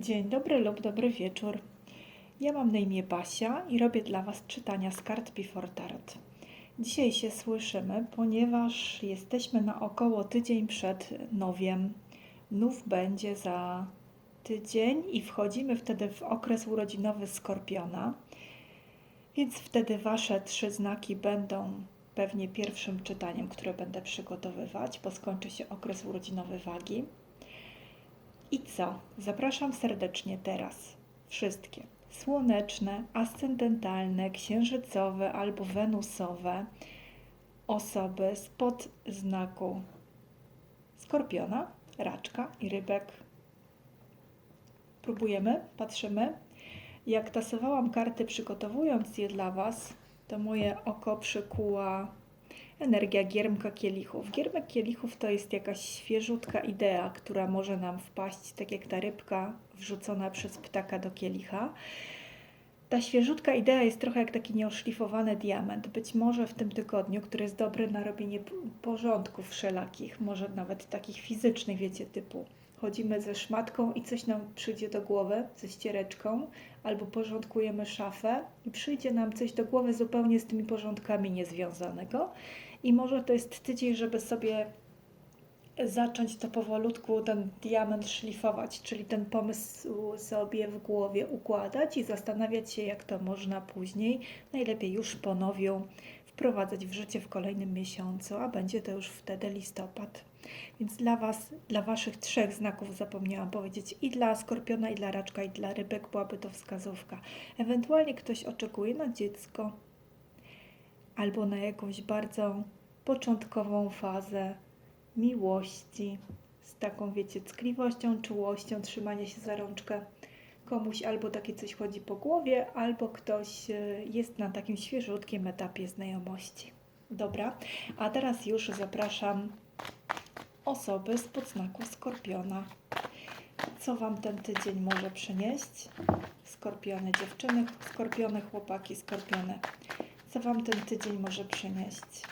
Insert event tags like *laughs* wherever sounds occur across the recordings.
Dzień dobry lub dobry wieczór. Ja mam na imię Basia i robię dla Was czytania z kart Before Tarot. Dzisiaj się słyszymy, ponieważ jesteśmy na około tydzień przed nowiem. Nów będzie za tydzień i wchodzimy wtedy w okres urodzinowy Skorpiona. Więc wtedy Wasze trzy znaki będą pewnie pierwszym czytaniem, które będę przygotowywać, bo skończy się okres urodzinowy Wagi. I co? Zapraszam serdecznie teraz wszystkie słoneczne, ascendentalne, księżycowe albo wenusowe osoby spod znaku skorpiona, raczka i rybek. Próbujemy, patrzymy. Jak tasowałam karty przygotowując je dla Was, to moje oko przykuła Energia giermka kielichów. Giermek kielichów to jest jakaś świeżutka idea, która może nam wpaść, tak jak ta rybka wrzucona przez ptaka do kielicha. Ta świeżutka idea jest trochę jak taki nieoszlifowany diament. Być może w tym tygodniu, który jest dobry na robienie porządków wszelakich, może nawet takich fizycznych, wiecie, typu chodzimy ze szmatką i coś nam przyjdzie do głowy, ze ściereczką, albo porządkujemy szafę i przyjdzie nam coś do głowy zupełnie z tymi porządkami niezwiązanego. I może to jest tydzień, żeby sobie zacząć to powolutku, ten diament szlifować, czyli ten pomysł sobie w głowie układać i zastanawiać się, jak to można później, najlepiej już po nowiu, wprowadzać w życie w kolejnym miesiącu, a będzie to już wtedy listopad. Więc dla Was, dla Waszych trzech znaków zapomniałam powiedzieć i dla skorpiona, i dla raczka, i dla rybek byłaby to wskazówka. Ewentualnie ktoś oczekuje na dziecko albo na jakąś bardzo początkową fazę miłości z taką, wiecie, ckliwością, czułością, trzymanie się za rączkę komuś albo takie coś chodzi po głowie, albo ktoś e, jest na takim świeżutkim etapie znajomości. Dobra, a teraz już zapraszam osoby z podznaku Skorpiona. Co Wam ten tydzień może przynieść? Skorpiony dziewczyny, skorpiony chłopaki, skorpiony. Co Wam ten tydzień może przynieść?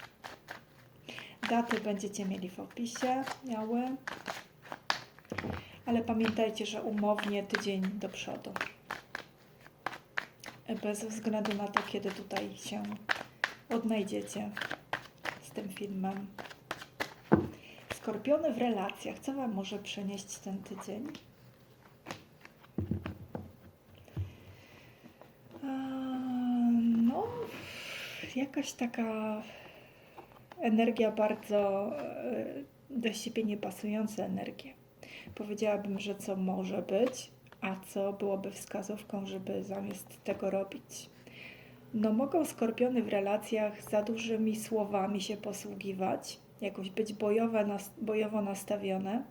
Daty będziecie mieli w opisie, miały. Ale pamiętajcie, że umownie tydzień do przodu. Bez względu na to, kiedy tutaj się odnajdziecie z tym filmem. Skorpiony w relacjach. Co Wam może przynieść ten tydzień? Jakaś taka energia bardzo e, do siebie niepasująca energie. Powiedziałabym, że co może być, a co byłoby wskazówką, żeby zamiast tego robić. No, mogą skorpiony w relacjach za dużymi słowami się posługiwać, jakoś być bojowe, bojowo nastawione.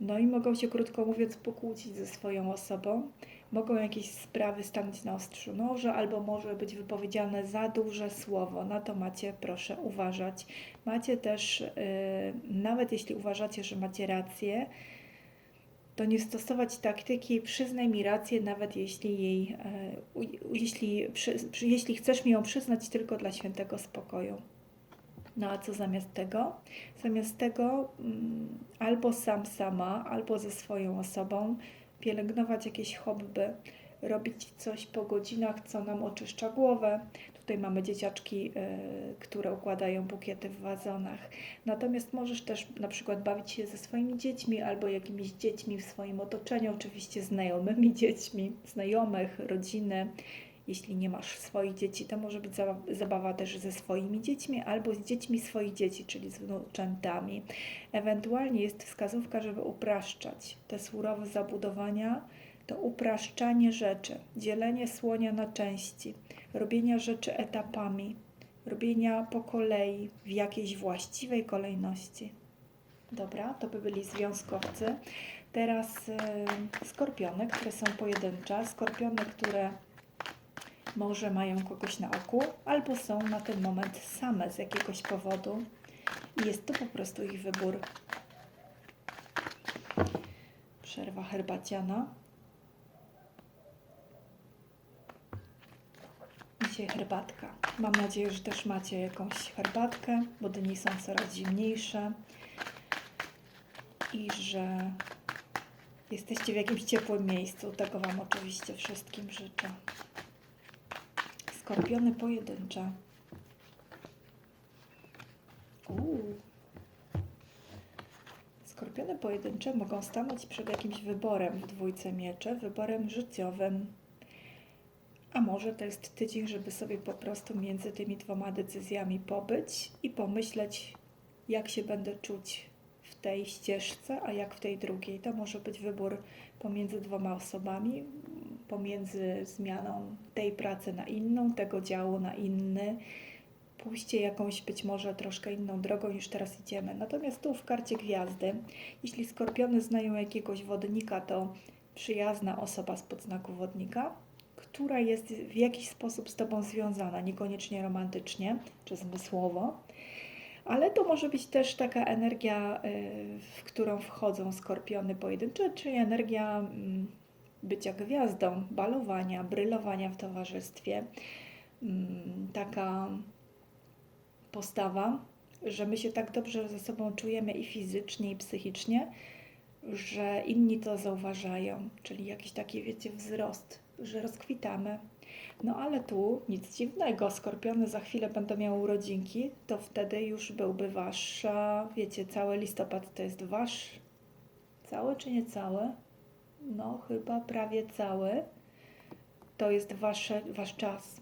No i mogą się, krótko mówiąc, pokłócić ze swoją osobą. Mogą jakieś sprawy stanąć na ostrzu noża, albo może być wypowiedziane za duże słowo. Na to macie, proszę, uważać. Macie też, yy, nawet jeśli uważacie, że macie rację, to nie stosować taktyki przyznaj mi rację, nawet jeśli jej, u- jeśli, przy, jeśli chcesz mi ją przyznać tylko dla świętego spokoju. No a co zamiast tego? Zamiast tego mm, albo sam sama, albo ze swoją osobą pielęgnować jakieś hobby, robić coś po godzinach, co nam oczyszcza głowę. Tutaj mamy dzieciaczki, y, które układają bukiety w wazonach. Natomiast możesz też na przykład bawić się ze swoimi dziećmi albo jakimiś dziećmi w swoim otoczeniu, oczywiście znajomymi *laughs* dziećmi, znajomych, rodziny. Jeśli nie masz swoich dzieci, to może być zabawa, też ze swoimi dziećmi albo z dziećmi swoich dzieci, czyli z wnuczętami. Ewentualnie jest wskazówka, żeby upraszczać te surowe zabudowania, to upraszczanie rzeczy, dzielenie słonia na części, robienia rzeczy etapami, robienia po kolei w jakiejś właściwej kolejności. Dobra, to by byli związkowcy. Teraz y, skorpiony, które są pojedyncze, skorpiony, które może mają kogoś na oku, albo są na ten moment same z jakiegoś powodu i jest to po prostu ich wybór. Przerwa herbaciana. Dzisiaj herbatka. Mam nadzieję, że też macie jakąś herbatkę, bo dni są coraz zimniejsze i że Jesteście w jakimś ciepłym miejscu. Tego Wam oczywiście wszystkim życzę. Skorpiony pojedyncze. Uuu. Skorpiony pojedyncze mogą stanąć przed jakimś wyborem w dwójce mieczy, wyborem życiowym. A może to jest tydzień, żeby sobie po prostu między tymi dwoma decyzjami pobyć i pomyśleć, jak się będę czuć w tej ścieżce, a jak w tej drugiej. To może być wybór pomiędzy dwoma osobami, pomiędzy zmianą tej pracy na inną, tego działu na inny. Pójście jakąś być może troszkę inną drogą niż teraz idziemy. Natomiast tu w karcie gwiazdy, jeśli skorpiony znają jakiegoś wodnika, to przyjazna osoba z podznaku wodnika, która jest w jakiś sposób z Tobą związana, niekoniecznie romantycznie czy zmysłowo, ale to może być też taka energia, y, w którą wchodzą skorpiony pojedyncze, czyli energia mm, bycia gwiazdą, balowania, brylowania w towarzystwie. Mm, Taka postawa, że my się tak dobrze ze sobą czujemy i fizycznie, i psychicznie, że inni to zauważają, czyli jakiś taki, wiecie, wzrost, że rozkwitamy. No ale tu nic dziwnego, skorpiony za chwilę będą miały urodzinki, to wtedy już byłby wasz, wiecie, cały listopad to jest wasz, cały czy nie cały? No chyba prawie cały. To jest wasze, wasz czas.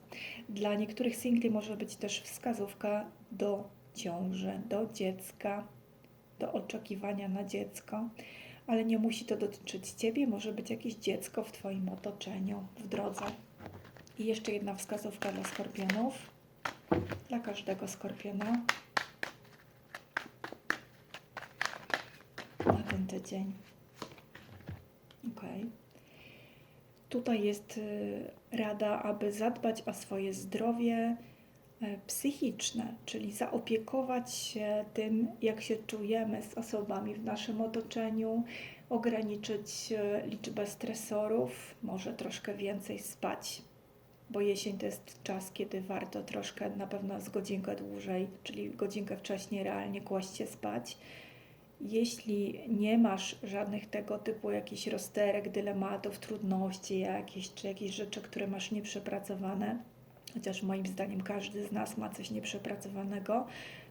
Dla niektórych singli może być też wskazówka do ciąży, do dziecka, do oczekiwania na dziecko, ale nie musi to dotyczyć Ciebie, może być jakieś dziecko w Twoim otoczeniu, w drodze. I jeszcze jedna wskazówka dla skorpionów, dla każdego skorpiona na ten tydzień. Ok. Tutaj jest y, rada, aby zadbać o swoje zdrowie e, psychiczne, czyli zaopiekować się tym, jak się czujemy z osobami w naszym otoczeniu, ograniczyć e, liczbę stresorów, może troszkę więcej spać, bo jesień to jest czas, kiedy warto troszkę, na pewno z godzinkę dłużej, czyli godzinkę wcześniej realnie kłaść się spać. Jeśli nie masz żadnych tego typu jakichś rozterek, dylematów, trudności jakieś, czy jakieś rzeczy, które masz nieprzepracowane, chociaż moim zdaniem każdy z nas ma coś nieprzepracowanego,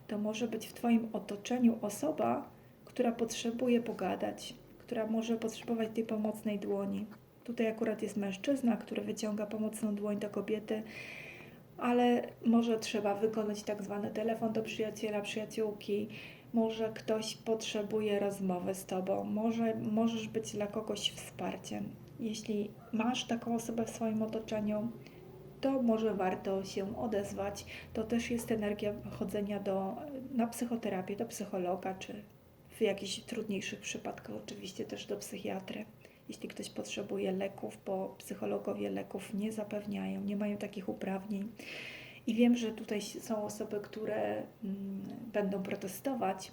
to może być w Twoim otoczeniu osoba, która potrzebuje pogadać, która może potrzebować tej pomocnej dłoni. Tutaj akurat jest mężczyzna, który wyciąga pomocną dłoń do kobiety, ale może trzeba wykonać tak zwany telefon do przyjaciela, przyjaciółki, może ktoś potrzebuje rozmowy z Tobą, może możesz być dla kogoś wsparciem. Jeśli masz taką osobę w swoim otoczeniu, to może warto się odezwać. To też jest energia chodzenia do, na psychoterapię, do psychologa, czy w jakichś trudniejszych przypadkach oczywiście też do psychiatry. Jeśli ktoś potrzebuje leków, bo psychologowie leków nie zapewniają, nie mają takich uprawnień. I wiem, że tutaj są osoby, które mm, będą protestować,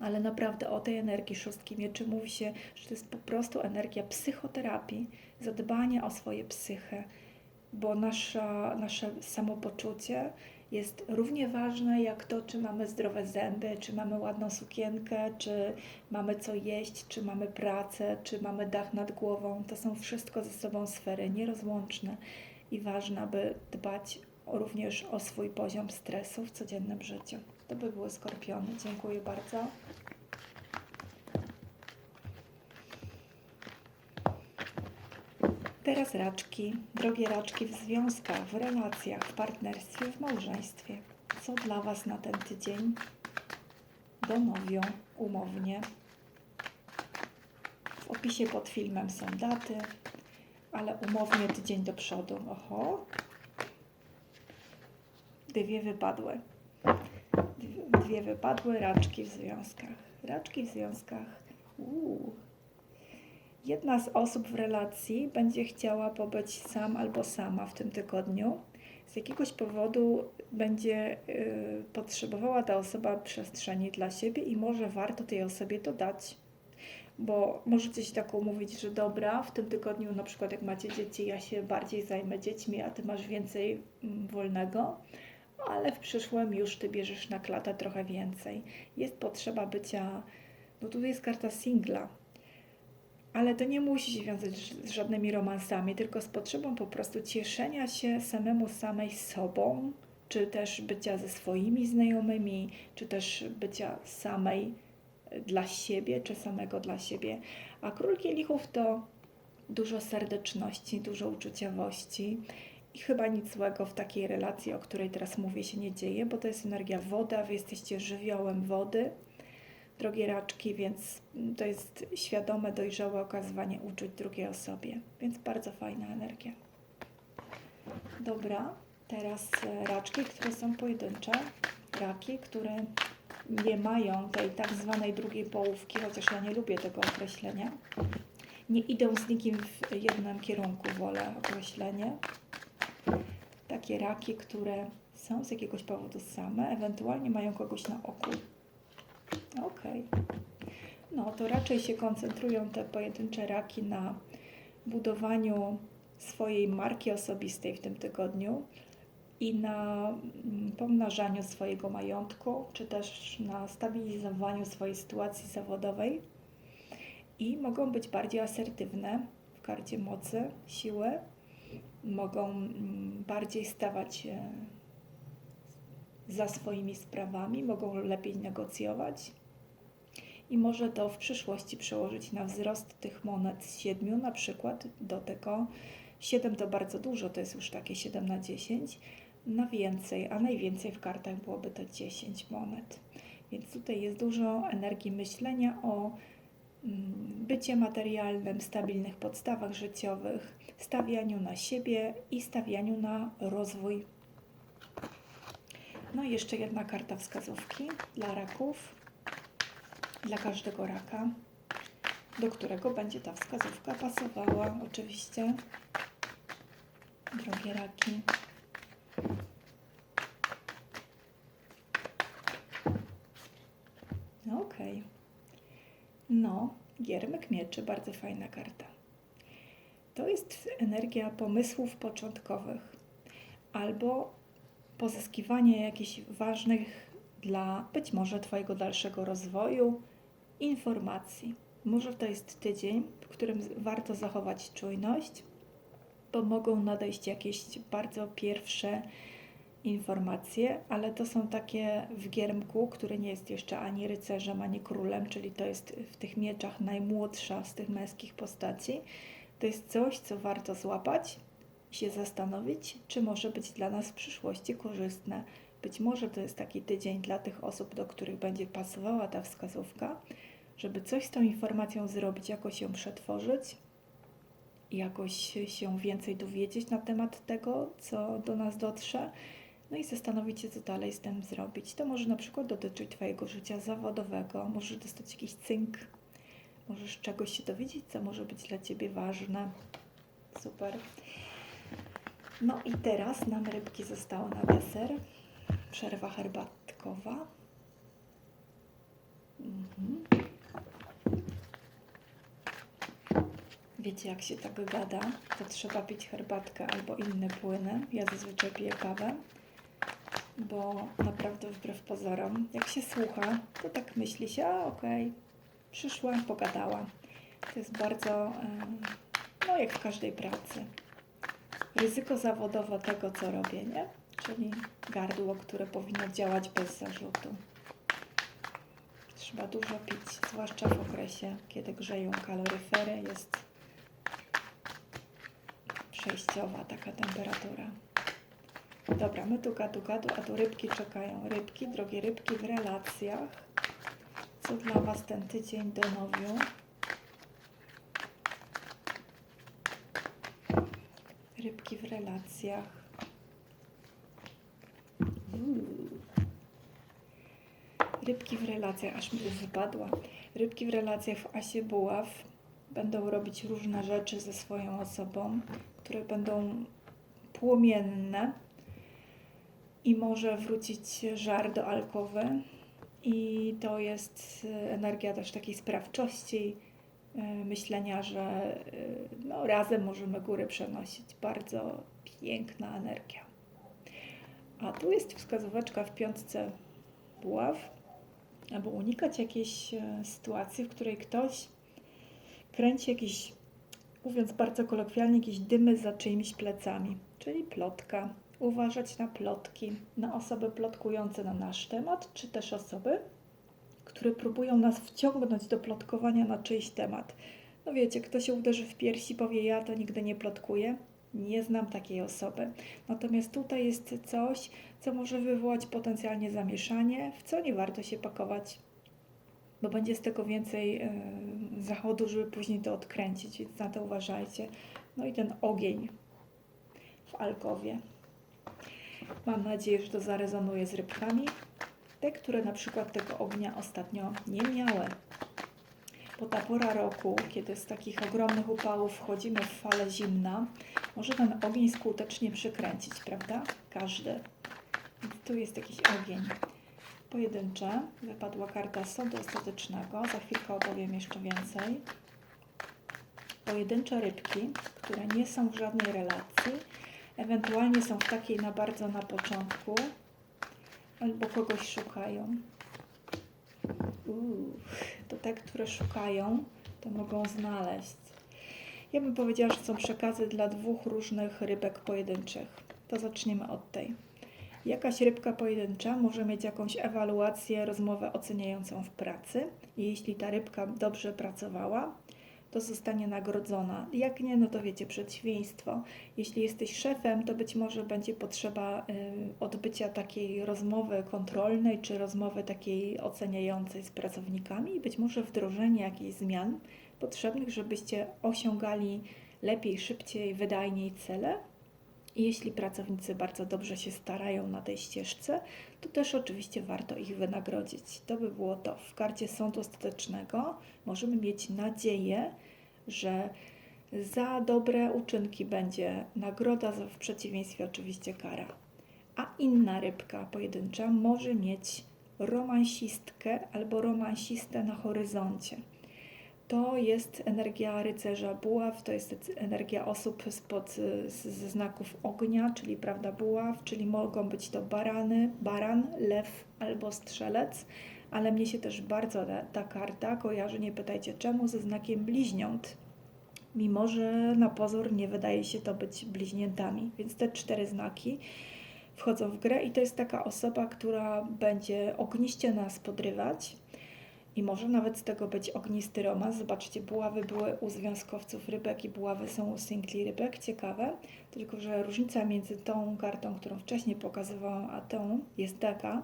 ale naprawdę o tej energii szóstki mieczy mówi się, że to jest po prostu energia psychoterapii, zadbania o swoje psychę, bo nasza, nasze samopoczucie jest równie ważne jak to, czy mamy zdrowe zęby, czy mamy ładną sukienkę, czy mamy co jeść, czy mamy pracę, czy mamy dach nad głową. To są wszystko ze sobą sfery nierozłączne i ważne, aby dbać również o swój poziom stresu w codziennym życiu. To by były skorpiony. Dziękuję bardzo. Teraz raczki, drogie raczki w związkach, w relacjach, w partnerstwie, w małżeństwie. Co dla Was na ten tydzień? Domowią, umownie. W opisie pod filmem są daty, ale umownie tydzień do przodu. Oho, dwie wypadły. Dwie- wypadły raczki w związkach. Raczki w związkach. Uuu. Jedna z osób w relacji będzie chciała pobyć sam albo sama w tym tygodniu. Z jakiegoś powodu będzie y, potrzebowała ta osoba przestrzeni dla siebie i może warto tej osobie to dać. Bo możecie się tak umówić, że dobra, w tym tygodniu na przykład jak macie dzieci, ja się bardziej zajmę dziećmi, a ty masz więcej mm, wolnego ale w przyszłym już ty bierzesz na klatę trochę więcej. Jest potrzeba bycia, no tutaj jest karta singla, ale to nie musi się wiązać z żadnymi romansami, tylko z potrzebą po prostu cieszenia się samemu samej sobą, czy też bycia ze swoimi znajomymi, czy też bycia samej e, dla siebie, czy samego dla siebie. A król kielichów to dużo serdeczności, dużo uczuciowości i chyba nic złego w takiej relacji, o której teraz mówię, się nie dzieje, bo to jest energia woda, wy jesteście żywiołem wody, drogie raczki, więc to jest świadome, dojrzałe okazywanie uczuć drugiej osobie, więc bardzo fajna energia. Dobra, teraz e, raczki, które są pojedyncze, raki, które nie mają tej tak zwanej drugiej połówki, chociaż ja nie lubię tego określenia. Nie idą z nikim w jednym kierunku, wolę określenie. Takie raki, które są z jakiegoś powodu same, ewentualnie mają kogoś na oku. Okej. No to raczej się koncentrują te pojedyncze raki na budowaniu swojej marki osobistej w tym tygodniu i na mm, pomnażaniu swojego majątku, czy też na stabilizowaniu swojej sytuacji zawodowej i mogą być bardziej asertywne w karcie mocy, siły, mogą mm, bardziej stawać za swoimi sprawami, mogą lepiej negocjować i może to w przyszłości przełożyć na wzrost tych monet z 7 na przykład do tego 7 to bardzo dużo, to jest już takie 7 na 10 na więcej, a najwięcej w kartach byłoby to 10 monet. Więc tutaj jest dużo energii myślenia o bycie materialnym, stabilnych podstawach życiowych, stawianiu na siebie i stawianiu na rozwój. No i jeszcze jedna karta wskazówki dla raków, dla każdego raka, do którego będzie ta wskazówka pasowała. Oczywiście, drogie raki. No okej. No, giermek mieczy, bardzo fajna karta. To jest energia pomysłów początkowych albo pozyskiwanie jakichś ważnych dla być może Twojego dalszego rozwoju informacji. Może to jest tydzień, w którym warto zachować czujność, bo mogą nadejść jakieś bardzo pierwsze informacje, ale to są takie w giermku, który nie jest jeszcze ani rycerzem, ani królem, czyli to jest w tych mieczach najmłodsza z tych męskich postaci. To jest coś, co warto złapać, się zastanowić, czy może być dla nas w przyszłości korzystne. Być może to jest taki tydzień dla tych osób, do których będzie pasowała ta wskazówka, żeby coś z tą informacją zrobić, jakoś ją przetworzyć, jakoś się więcej dowiedzieć na temat tego, co do nas dotrze, no i zastanowić się, co dalej z tym zrobić. To może na przykład dotyczyć Twojego życia zawodowego, możesz dostać jakiś cynk, możesz czegoś się dowiedzieć, co może być dla Ciebie ważne. Super. No i teraz nam rybki zostały na deser. Przerwa herbatkowa. Mhm. Wiecie, jak się tak gada, to trzeba pić herbatkę albo inne płyny. Ja zazwyczaj piję kawę, bo naprawdę wbrew pozorom, jak się słucha, to tak myśli się, a okej, przyszła, pogadała. To jest bardzo, no jak w każdej pracy ryzyko zawodowe tego, co robię, nie? Czyli gardło, które powinno działać bez zarzutu. Trzeba dużo pić, zwłaszcza w okresie, kiedy grzeją kaloryfery, jest przejściowa taka temperatura. Dobra, my tu gadu gadu, a tu rybki czekają. Rybki, drogie rybki w relacjach. Co dla Was ten tydzień do nowiu? Rybki w relacjach. Rybki w relacjach, aż mi wypadła. Rybki w relacjach w Asie Buław będą robić różne rzeczy ze swoją osobą, które będą płomienne i może wrócić żar do alkowy. I to jest e, energia też takiej sprawczości, e, myślenia, że e, no, razem możemy góry przenosić. Bardzo piękna energia. A tu jest wskazóweczka w piątce buław, aby unikać jakiejś sytuacji, w której ktoś kręci jakieś, mówiąc bardzo kolokwialnie, jakieś dymy za czyimiś plecami, czyli plotka. Uważać na plotki, na osoby plotkujące na nasz temat, czy też osoby, które próbują nas wciągnąć do plotkowania na czyjś temat. No wiecie, kto się uderzy w piersi, powie ja to nigdy nie plotkuję. Nie znam takiej osoby. Natomiast tutaj jest coś, co może wywołać potencjalnie zamieszanie, w co nie warto się pakować, bo będzie z tego więcej e, zachodu, żeby później to odkręcić, więc na to uważajcie. No i ten ogień w alkowie. Mam nadzieję, że to zarezonuje z rybkami. Te, które na przykład tego ognia ostatnio nie miały. Bo ta pora roku, kiedy z takich ogromnych upałów wchodzimy w falę zimna, może ten ogień skutecznie przykręcić, prawda? Każdy. Więc tu jest jakiś ogień. Pojedyncze. Wypadła karta sądu ostatecznego. Za chwilkę opowiem jeszcze więcej. Pojedyncze rybki, które nie są w żadnej relacji, ewentualnie są w takiej na bardzo na początku, albo kogoś szukają. To te, które szukają, to mogą znaleźć. Ja bym powiedziała, że są przekazy dla dwóch różnych rybek pojedynczych. To zaczniemy od tej. Jakaś rybka pojedyncza może mieć jakąś ewaluację, rozmowę oceniającą w pracy. Jeśli ta rybka dobrze pracowała, to zostanie nagrodzona. Jak nie, no to wiecie, przeciwieństwo. Jeśli jesteś szefem, to być może będzie potrzeba y, odbycia takiej rozmowy kontrolnej, czy rozmowy takiej oceniającej z pracownikami i być może wdrożenie jakichś zmian potrzebnych, żebyście osiągali lepiej, szybciej, wydajniej cele. I jeśli pracownicy bardzo dobrze się starają na tej ścieżce, to też oczywiście warto ich wynagrodzić. To by było to. W karcie sądu ostatecznego możemy mieć nadzieję, że za dobre uczynki będzie nagroda, w przeciwieństwie oczywiście kara. A inna rybka pojedyncza może mieć romansistkę albo romansistę na horyzoncie. To jest energia rycerza buław, to jest energia osób spod, ze znaków ognia, czyli prawda buław, czyli mogą być to barany, baran, lew albo strzelec, ale mnie się też bardzo ta karta kojarzy, nie pytajcie czemu, ze znakiem bliźniąt. Mimo, że na pozór nie wydaje się to być bliźniętami, więc te cztery znaki wchodzą w grę i to jest taka osoba, która będzie ogniście nas podrywać, i może nawet z tego być ognisty romans. Zobaczcie, buławy były u związkowców rybek i buławy są u singli rybek. Ciekawe. Tylko, że różnica między tą kartą, którą wcześniej pokazywałam, a tą jest taka,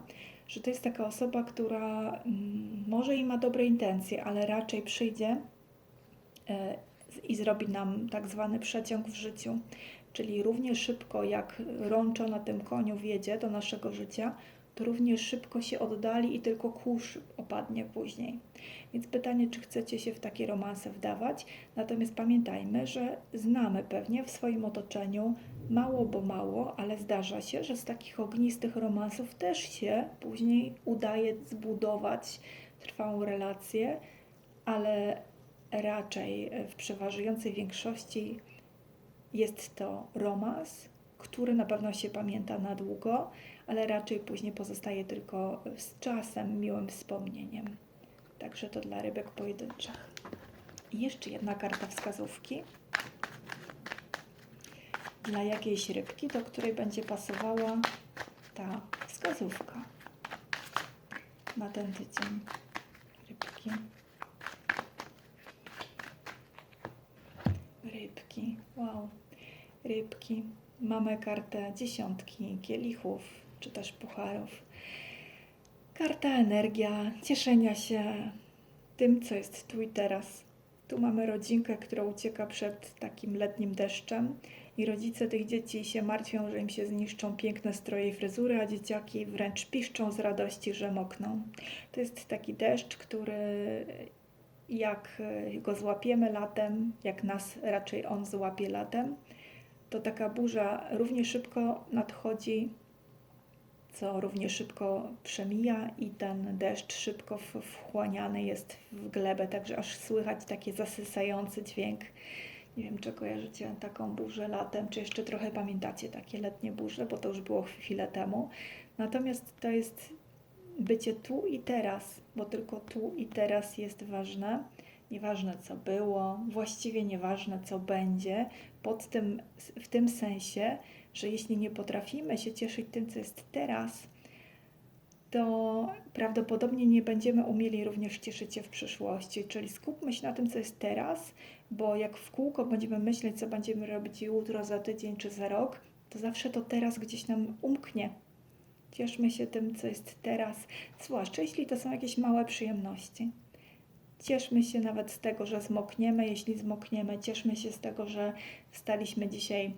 że to jest taka osoba, która mm, może i ma dobre intencje, ale raczej przyjdzie e, i zrobi nam tak zwany przeciąg w życiu. Czyli równie szybko jak rączo na tym koniu wjedzie do naszego życia, to równie szybko się oddali i tylko kurz opadnie później. Więc pytanie, czy chcecie się w takie romanse wdawać? Natomiast pamiętajmy, że znamy pewnie w swoim otoczeniu mało, bo mało, ale zdarza się, że z takich ognistych romansów też się później udaje zbudować trwałą relację, ale raczej w przeważającej większości jest to romans, który na pewno się pamięta na długo, ale raczej później pozostaje tylko z czasem miłym wspomnieniem. Także to dla rybek pojedynczych. I jeszcze jedna karta wskazówki dla jakiejś rybki, do której będzie pasowała ta wskazówka na ten tydzień. Rybki. Rybki. Wow. Rybki. Mamy kartę dziesiątki kielichów, czy też pucharów. Karta energia, cieszenia się tym, co jest tu i teraz. Tu mamy rodzinkę, która ucieka przed takim letnim deszczem i rodzice tych dzieci się martwią, że im się zniszczą piękne stroje i fryzury, a dzieciaki wręcz piszczą z radości, że mokną. To jest taki deszcz, który jak go złapiemy latem, jak nas raczej on złapie latem, to taka burza równie szybko nadchodzi, co równie szybko przemija i ten deszcz szybko wchłaniany jest w glebę, także aż słychać taki zasysający dźwięk. Nie wiem, czy kojarzycie taką burzę latem, czy jeszcze trochę pamiętacie takie letnie burze, bo to już było chwilę temu. Natomiast to jest bycie tu i teraz, bo tylko tu i teraz jest ważne. Nieważne co było, właściwie nieważne co będzie, pod tym, w tym sensie, że jeśli nie potrafimy się cieszyć tym, co jest teraz, to prawdopodobnie nie będziemy umieli również cieszyć się w przyszłości. Czyli skupmy się na tym, co jest teraz, bo jak w kółko będziemy myśleć, co będziemy robić jutro, za tydzień czy za rok, to zawsze to teraz gdzieś nam umknie. Cieszmy się tym, co jest teraz, zwłaszcza jeśli to są jakieś małe przyjemności. Cieszmy się nawet z tego, że zmokniemy, jeśli zmokniemy. Cieszmy się z tego, że wstaliśmy dzisiaj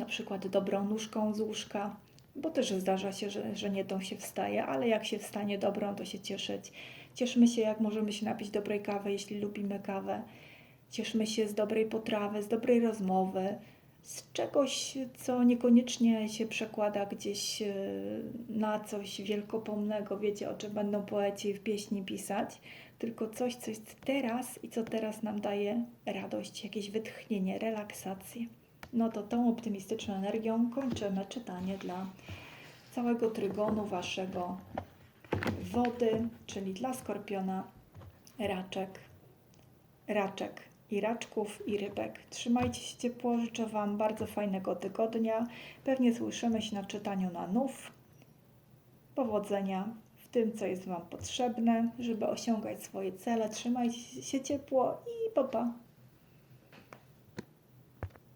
na przykład dobrą nóżką z łóżka, bo też zdarza się, że, że nie tą się wstaje, ale jak się wstanie dobrą, to się cieszyć. Cieszmy się, jak możemy się napić dobrej kawy, jeśli lubimy kawę. Cieszmy się z dobrej potrawy, z dobrej rozmowy, z czegoś, co niekoniecznie się przekłada gdzieś e, na coś wielkopomnego, wiecie, o czym będą poeci w pieśni pisać, tylko coś, co jest teraz i co teraz nam daje radość, jakieś wytchnienie, relaksację. No to tą optymistyczną energią kończymy czytanie dla całego trygonu waszego wody, czyli dla skorpiona, raczek, raczek i raczków i rybek. Trzymajcie się ciepło, życzę Wam bardzo fajnego tygodnia. Pewnie słyszymy się na czytaniu na nów. Powodzenia w tym, co jest Wam potrzebne, żeby osiągać swoje cele. Trzymajcie się ciepło i pa pa.